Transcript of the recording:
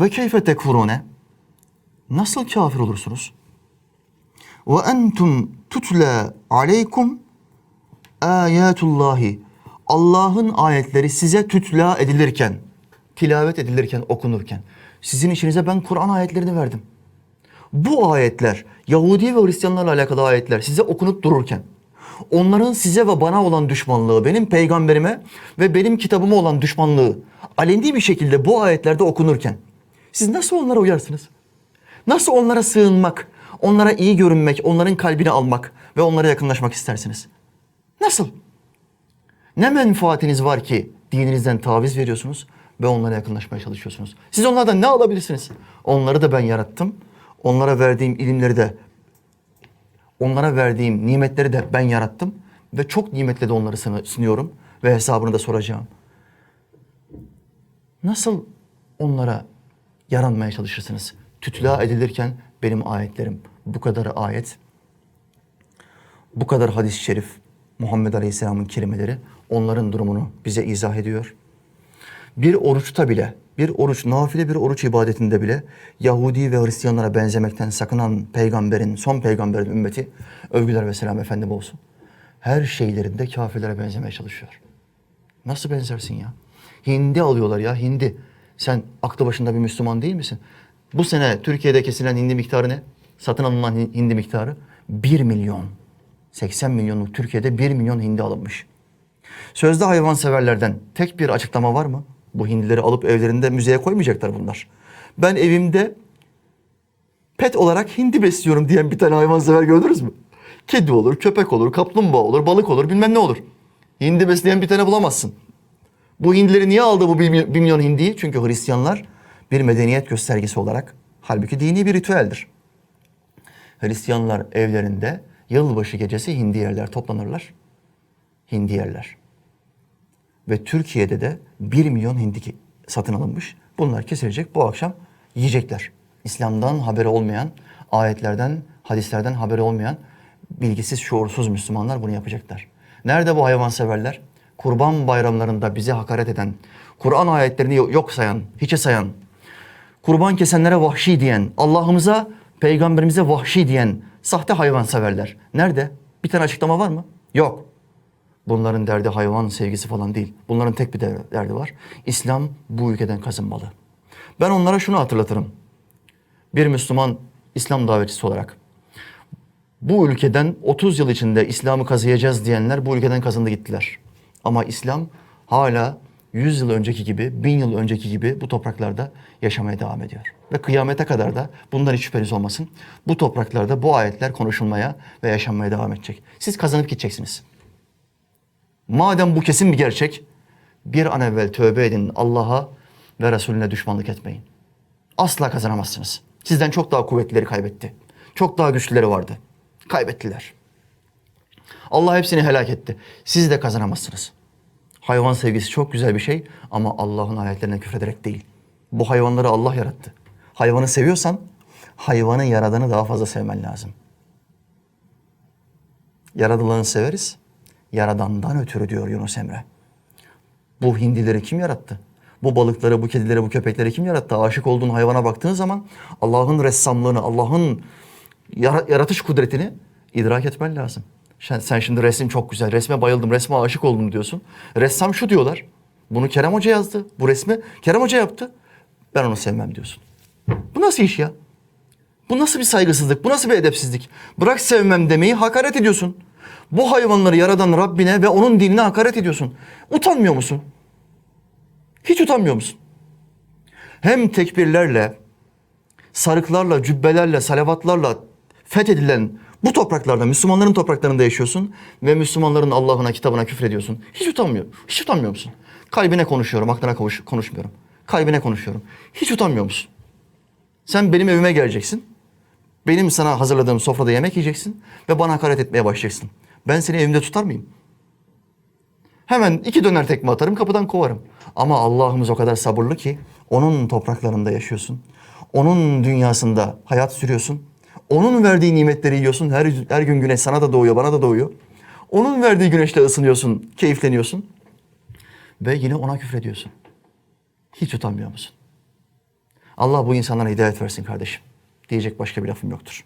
Ve keyfe tekfurune? Nasıl kafir olursunuz? Ve entum tutla aleykum ayatullahi. Allah'ın ayetleri size tütla edilirken, tilavet edilirken, okunurken sizin içinize ben Kur'an ayetlerini verdim. Bu ayetler Yahudi ve Hristiyanlarla alakalı ayetler size okunup dururken onların size ve bana olan düşmanlığı, benim peygamberime ve benim kitabıma olan düşmanlığı aleni bir şekilde bu ayetlerde okunurken siz nasıl onlara uyarsınız? Nasıl onlara sığınmak, onlara iyi görünmek, onların kalbini almak ve onlara yakınlaşmak istersiniz? Nasıl? Ne menfaatiniz var ki dininizden taviz veriyorsunuz ve onlara yakınlaşmaya çalışıyorsunuz? Siz onlardan ne alabilirsiniz? Onları da ben yarattım. Onlara verdiğim ilimleri de onlara verdiğim nimetleri de ben yarattım ve çok nimetle de onları sını- sunuyorum ve hesabını da soracağım. Nasıl onlara yaranmaya çalışırsınız? Tütla edilirken benim ayetlerim bu kadar ayet, bu kadar hadis-i şerif, Muhammed Aleyhisselam'ın kelimeleri onların durumunu bize izah ediyor. Bir oruçta bile, bir oruç, nafile bir oruç ibadetinde bile Yahudi ve Hristiyanlara benzemekten sakınan peygamberin, son peygamberin ümmeti, övgüler ve selam efendim olsun. Her şeylerinde kafirlere benzemeye çalışıyor. Nasıl benzersin ya? Hindi alıyorlar ya hindi. Sen aklı başında bir Müslüman değil misin? Bu sene Türkiye'de kesilen hindi miktarı ne? Satın alınan hin- hindi miktarı 1 milyon. 80 milyonluk Türkiye'de 1 milyon hindi alınmış. Sözde hayvanseverlerden tek bir açıklama var mı? Bu hindileri alıp evlerinde müzeye koymayacaklar bunlar. Ben evimde pet olarak hindi besliyorum diyen bir tane hayvansever gördünüz mü? Kedi olur, köpek olur, kaplumbağa olur, balık olur, bilmem ne olur. Hindi besleyen bir tane bulamazsın. Bu hindileri niye aldı bu bir milyon, hindiyi? Çünkü Hristiyanlar bir medeniyet göstergesi olarak, halbuki dini bir ritüeldir. Hristiyanlar evlerinde yılbaşı gecesi hindi yerler, toplanırlar. Hindi yerler. Ve Türkiye'de de 1 milyon hindi satın alınmış. Bunlar kesilecek bu akşam yiyecekler. İslam'dan haberi olmayan, ayetlerden, hadislerden haberi olmayan bilgisiz, şuursuz Müslümanlar bunu yapacaklar. Nerede bu hayvanseverler? Kurban bayramlarında bize hakaret eden, Kur'an ayetlerini yo- yok sayan, hiçe sayan, kurban kesenlere vahşi diyen, Allah'ımıza, peygamberimize vahşi diyen sahte hayvanseverler. Nerede? Bir tane açıklama var mı? Yok. Bunların derdi hayvan sevgisi falan değil. Bunların tek bir der- derdi var. İslam bu ülkeden kazınmalı. Ben onlara şunu hatırlatırım. Bir Müslüman İslam davetçisi olarak bu ülkeden 30 yıl içinde İslam'ı kazıyacağız diyenler bu ülkeden kazındı gittiler. Ama İslam hala 100 yıl önceki gibi, 1000 yıl önceki gibi bu topraklarda yaşamaya devam ediyor. Ve kıyamete kadar da bundan hiç şüpheniz olmasın. Bu topraklarda bu ayetler konuşulmaya ve yaşanmaya devam edecek. Siz kazanıp gideceksiniz. Madem bu kesin bir gerçek, bir an evvel tövbe edin Allah'a ve Resulüne düşmanlık etmeyin. Asla kazanamazsınız. Sizden çok daha kuvvetlileri kaybetti. Çok daha güçlüleri vardı. Kaybettiler. Allah hepsini helak etti. Siz de kazanamazsınız. Hayvan sevgisi çok güzel bir şey ama Allah'ın ayetlerine küfrederek değil. Bu hayvanları Allah yarattı. Hayvanı seviyorsan hayvanı yaradanı daha fazla sevmen lazım. Yaradılanı severiz. Yaradandan ötürü diyor Yunus Emre. Bu hindileri kim yarattı? Bu balıkları, bu kedileri, bu köpekleri kim yarattı? Aşık olduğun hayvana baktığın zaman Allah'ın ressamlığını, Allah'ın yara- yaratış kudretini idrak etmen lazım. Sen, sen şimdi resim çok güzel, resme bayıldım, resme aşık oldum diyorsun. Ressam şu diyorlar, bunu Kerem Hoca yazdı, bu resmi Kerem Hoca yaptı. Ben onu sevmem diyorsun. Bu nasıl iş ya? Bu nasıl bir saygısızlık? Bu nasıl bir edepsizlik? Bırak sevmem demeyi hakaret ediyorsun. Bu hayvanları yaradan Rabbine ve onun dinine hakaret ediyorsun. Utanmıyor musun? Hiç utanmıyor musun? Hem tekbirlerle, sarıklarla, cübbelerle, salavatlarla fethedilen bu topraklarda, Müslümanların topraklarında yaşıyorsun ve Müslümanların Allah'ına, kitabına küfrediyorsun. Hiç utanmıyor, hiç utanmıyor musun? Kalbine konuşuyorum, aklına konuş- konuşmuyorum. Kalbine konuşuyorum. Hiç utanmıyor musun? Sen benim evime geleceksin. Benim sana hazırladığım sofrada yemek yiyeceksin ve bana hakaret etmeye başlayacaksın. Ben seni evimde tutar mıyım? Hemen iki döner tekme atarım, kapıdan kovarım. Ama Allah'ımız o kadar sabırlı ki onun topraklarında yaşıyorsun. Onun dünyasında hayat sürüyorsun. Onun verdiği nimetleri yiyorsun. Her, her gün güneş sana da doğuyor, bana da doğuyor. Onun verdiği güneşle ısınıyorsun, keyifleniyorsun. Ve yine ona küfrediyorsun. Hiç utanmıyor musun? Allah bu insanlara hidayet versin kardeşim. Diyecek başka bir lafım yoktur.